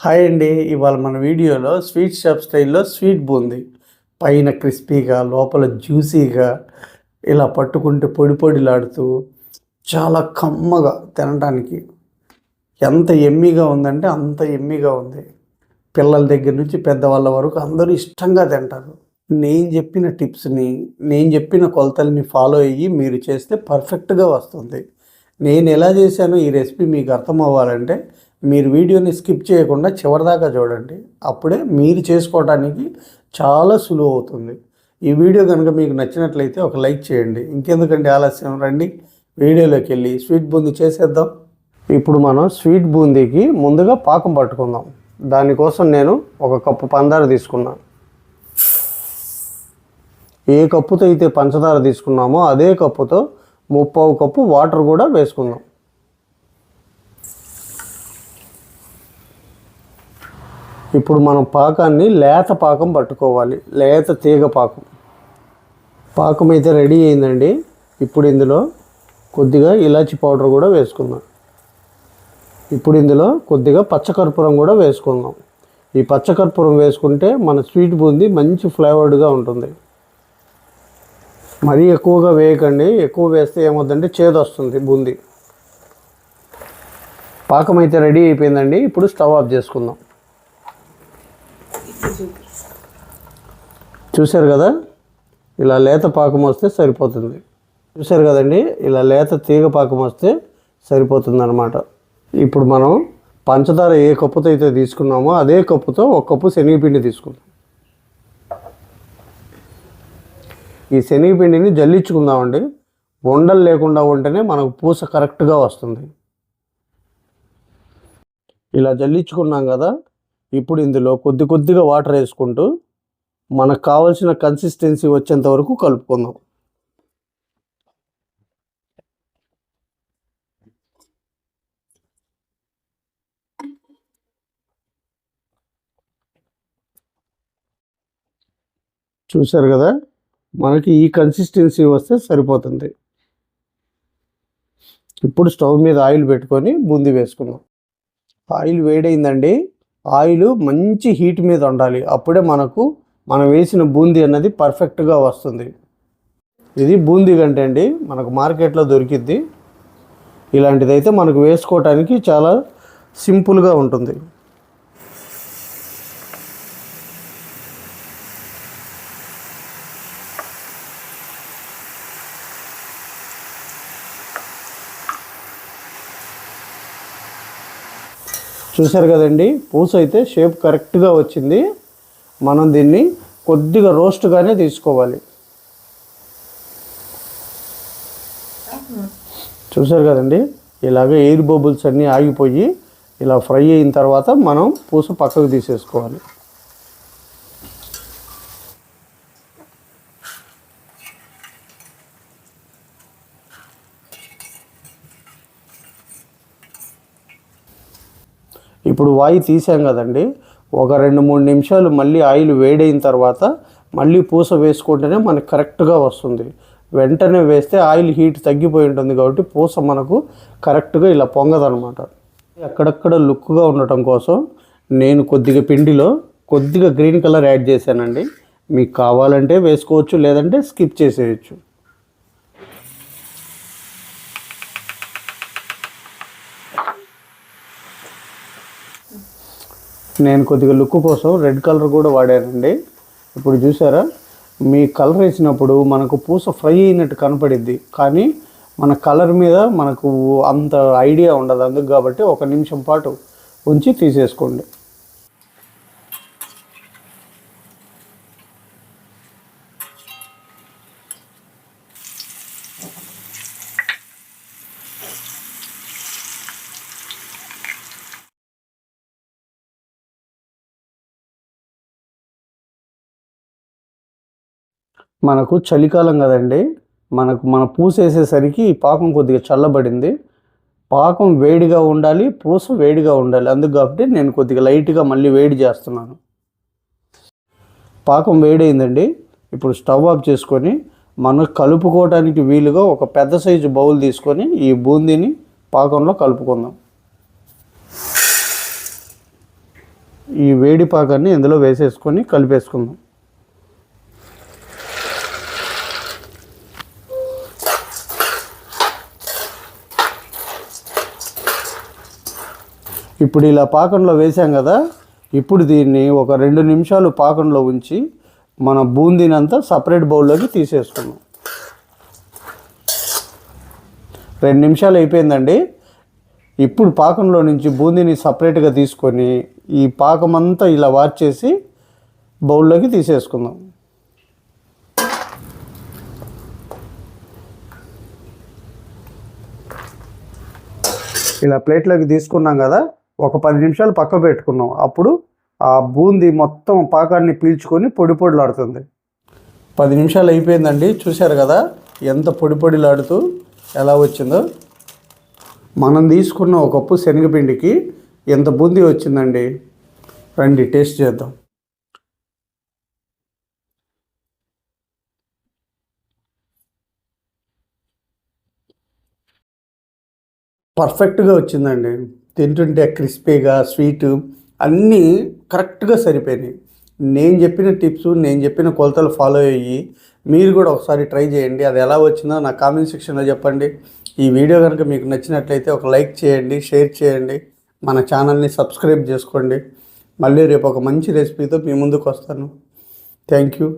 Hi అండి. ఇవాళ మన వీడియోలో స్వీట్ షాప్ స్టైల్లో స్వీట్ బూంది. పైన క్రిస్పీగా లోపల జ్యూసీగా ఇలా పట్టుకుంటే పొడి పొడిలాడుతూ చాలా కమ్మగా తినడానికి. ఎంత ఎమ్మీగా ఉందంటే అంత ఎమ్మీగా ఉంది. పిల్లల దగ్గర నుంచి పెద్దవాళ్ళ వరకు అందరూ ఇష్టంగా తింటారు. నేను చెప్పిన టిప్స్ని నేను చెప్పిన కొలతల్ని ఫాలో అయ్యి మీరు చేస్తే పర్ఫెక్ట్గా వస్తుంది. నేను ఎలా చేశానో ఈ రెసిపీ మీకు అర్థం అవ్వాలంటే మీరు వీడియోని స్కిప్ చేయకుండా చివరిదాకా చూడండి. అప్పుడే మీరు చేసుకోవడానికి చాలా సులువు అవుతుంది. ఈ వీడియో కనుక మీకు నచ్చినట్లయితే ఒక లైక్ చేయండి. ఇంకెందుకండి ఆలస్యం? రండి. వీడియోలోకి వెళ్ళి స్వీట్ బూందీ చేసేద్దాం. ఇప్పుడు మనం స్వీట్ బూందీకి ముందుగా పాకం పట్టుకుందాం. దానికోసం నేను ఒక కప్పు పందార తీసుకున్నాను ఏ కప్పుతో అయితే పంచదార తీసుకున్నామో అదే కప్పుతో ముప్పావు కప్పు వాటర్ కూడా వేసుకుందాం. ఇప్పుడు మనం పాకాన్ని లేత పాకం పట్టుకోవాలి. లేత తీగ పాకం. పాకం అయితే రెడీ అయిందండి. ఇప్పుడు ఇందులో కొద్దిగా ఇలాచి పౌడర్ కూడా వేసుకుందాం. ఇప్పుడు ఇందులో కొద్దిగా పచ్చకర్పూరం కూడా వేసుకుందాం. ఈ పచ్చకర్పూరం వేసుకుంటే మన స్వీట్ బూందీ మంచి ఫ్లేవర్డ్గా ఉంటుంది. మరీ ఎక్కువగా వేయకండి. ఎక్కువ వేస్తే ఏమవుతుందంటే చేదు వస్తుంది బూందీ. పాకం అయితే రెడీ అయిపోయిందండి. ఇప్పుడు స్టవ్ ఆఫ్ చేసుకుందాం. చూశారు కదా? ఇలా లేత పాకం వస్తే సరిపోతుంది. చూశారు కదండి? ఇలా లేత తీగ పాకం వస్తే సరిపోతుంది అనమాట ఇప్పుడు మనం పంచదార ఏ కప్పుతో అయితే తీసుకున్నామో అదే కప్పుతో ఒక కప్పు శనగపిండి తీసుకుందాం. ఈ శనగపిండిని జల్లించుకుందామండి. ఉండలు లేకుండా ఉంటేనే మనకు పూస కరెక్ట్గా వస్తుంది. ఇలా జల్లించుకున్నాం కదా? ఇప్పుడు ఇందులో కొద్ది కొద్దిగా వాటర్ వేసుకుంటూ మనకు కావాల్సిన కన్సిస్టెన్సీ వచ్చేంత వరకు కలుపుకుందాం. చూశారు కదా? మనకి ఈ కన్సిస్టెన్సీ వస్తే సరిపోతుంది. ఇప్పుడు స్టవ్ మీద ఆయిల్ పెట్టుకొని బూందీ వేసుకుందాం. ఆయిల్ వేడైందండి. ఆయిల్ మంచి హీట్ మీద ఉండాలి. అప్పుడే మనకు మనం వేసిన బూందీ అన్నది పర్ఫెక్ట్గా వస్తుంది. ఇది బూందీ గంటే అండి. మనకు మార్కెట్లో దొరికిద్ది. ఇలాంటిదైతే మనకు వేసుకోవటానికి చాలా సింపుల్గా ఉంటుంది. చూశారు కదండి? పూస అయితే షేప్ కరెక్ట్గా వచ్చింది. మనం దీన్ని కొద్దిగా రోస్ట్గానే తీసుకోవాలి. చూసారు కదండి? ఇలాగ ఎయిర్ బబుల్స్ అన్నీ ఆగిపోయి ఇలా ఫ్రై అయిన తర్వాత మనం పూస పక్కకు తీసేసుకోవాలి. ఇప్పుడు వాయి తీసాం కదండి? ఒక రెండు మూడు నిమిషాలు మళ్ళీ ఆయిల్ వేడైన తర్వాత మళ్ళీ పూస వేసుకుంటేనే మనకు కరెక్ట్గా వస్తుంది. వెంటనే వేస్తే ఆయిల్ హీట్ తగ్గిపోయి ఉంటుంది కాబట్టి పూస మనకు కరెక్ట్గా ఇలా పొంగదనమాట అక్కడక్కడ లుక్గా ఉండటం కోసం నేను కొద్దిగా పిండిలో కొద్దిగా గ్రీన్ కలర్ యాడ్ చేశానండి. మీకు కావాలంటే వేసుకోవచ్చు లేదంటే స్కిప్ చేసేయచ్చు. నేను కొద్దిగా లుక్ కోసం రెడ్ కలర్ కూడా వాడానండి. ఇప్పుడు చూసారా? మీ కలర్ వేసినప్పుడు మనకు పూస ఫ్రై అయినట్టు కనపడిద్ది. కానీ మన కలర్ మీద మనకు అంత ఐడియా ఉండదు అందుకు కాబట్టి ఒక నిమిషం పాటు ఉంచి తీసేసుకోండి. మనకు చలికాలం కదండి. మనకు మన పూస వేసేసరికి ఈ పాకం కొద్దిగా చల్లబడింది. పాకం వేడిగా ఉండాలి పూస వేడిగా ఉండాలి. అందుకు కాబట్టి నేను కొద్దిగా లైట్గా మళ్ళీ వేడి చేస్తున్నాను. పాకం వేడైందండి. ఇప్పుడు స్టవ్ ఆఫ్ చేసుకొని మనం కలుపుకోవడానికి వీలుగా ఒక పెద్ద సైజు బౌల్ తీసుకొని ఈ బూందీని పాకంలో కలుపుకుందాం. ఈ వేడి పాకాన్ని ఇందులో వేసేసుకొని కలిపేసుకుందాం. ఇప్పుడు ఇలా పాకంలో వేసాం కదా ఇప్పుడు దీన్ని ఒక రెండు నిమిషాలు పాకంలో ఉంచి మన బూందీనంతా సపరేట్ బౌల్లోకి తీసేసుకుందాం రెండు నిమిషాలు అయిపోయిందండి. ఇప్పుడు పాకంలో నుంచి బూందీని సపరేట్గా తీసుకొని ఈ పాకం అంతా ఇలా వార్చేసి బౌల్లోకి తీసేసుకుందాం. ఇలా ప్లేట్లోకి తీసుకున్నాం కదా ఒక పది నిమిషాలు పక్క పెట్టుకున్నాం. అప్పుడు ఆ బూందీ మొత్తం పాకాన్ని పీల్చుకొని పొడి పొడిలాడుతుంది. పది నిమిషాలు అయిపోయిందండి. చూశారు కదా ఎంత పొడి పొడిలాడుతూ ఎలా వచ్చిందో. మనం తీసుకున్న ఒక కప్పు శనగపిండికి ఎంత బూందీ వచ్చిందండి? రండి టేస్ట్ చేద్దాం. పర్ఫెక్ట్గా వచ్చిందండి. తింటుంటే క్రిస్పీగా స్వీటు అన్నీ కరెక్ట్గా సరిపోయినాయి. నేను చెప్పిన టిప్స్ నేను చెప్పిన కొలతలు ఫాలో అయ్యి మీరు కూడా ఒకసారి ట్రై చేయండి. అది ఎలా వచ్చిందో నా కామెంట్ సెక్షన్లో చెప్పండి. ఈ వీడియో కనుక మీకు నచ్చినట్లయితే ఒక లైక్ చేయండి షేర్ చేయండి మన ఛానల్ని సబ్స్క్రైబ్ చేసుకోండి. మళ్ళీ రేపు ఒక మంచి రెసిపీతో మీ ముందుకు వస్తాను. Thank you.